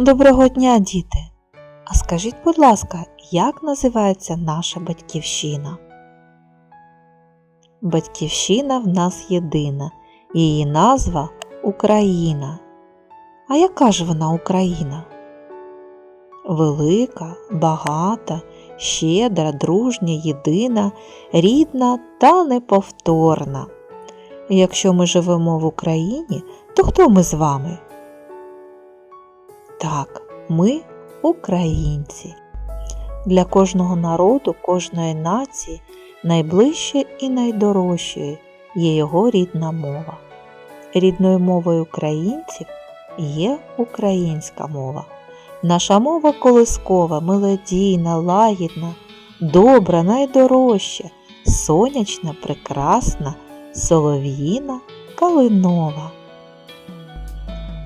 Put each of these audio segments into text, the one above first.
Доброго дня, діти! А скажіть, будь ласка, як називається наша батьківщина? Батьківщина в нас єдина, її назва Україна. А яка ж вона Україна? Велика, багата, щедра, дружня, єдина, рідна та неповторна. Якщо ми живемо в Україні, то хто ми з вами? Так, ми українці. Для кожного народу, кожної нації найближче і найдорожчою є його рідна мова. Рідною мовою українців є українська мова. Наша мова колискова, мелодійна, лагідна, добра, найдорожча, сонячна, прекрасна, солов'їна, калинова.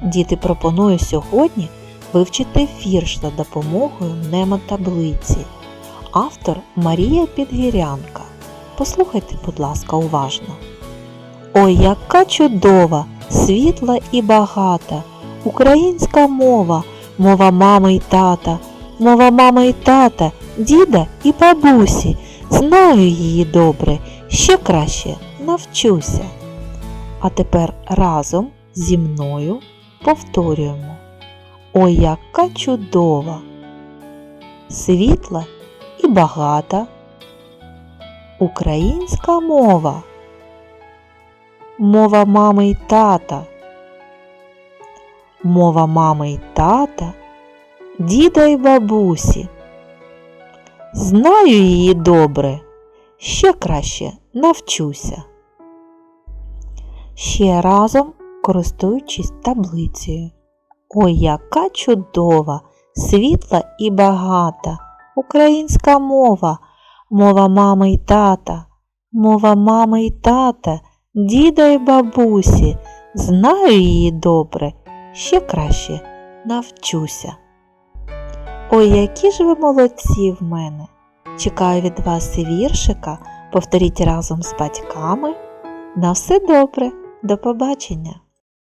Діти пропоную сьогодні вивчити вірш за допомогою мнемотаблиці. Автор Марія Підгірянка. Послухайте, будь ласка, уважно. Ой, яка чудова, світла і багата, українська мова, мова мами й тата, мова мами й тата, діда і бабусі. Знаю її добре, ще краще навчуся. А тепер разом зі мною повторюємо. Ой, яка чудова, світла і багата українська мова, мова мами й тата, мова мами й тата, діда й бабусі. Знаю її добре, ще краще навчуся. Ще разом користуючись таблицею. Ой, яка чудова, світла і багата, українська мова, мова мами й тата, мова мами й тата, діда й бабусі. Знаю її добре, ще краще навчуся. Ой, які ж ви молодці в мене! Чекаю від вас віршика, повторіть разом з батьками. На все добре, до побачення!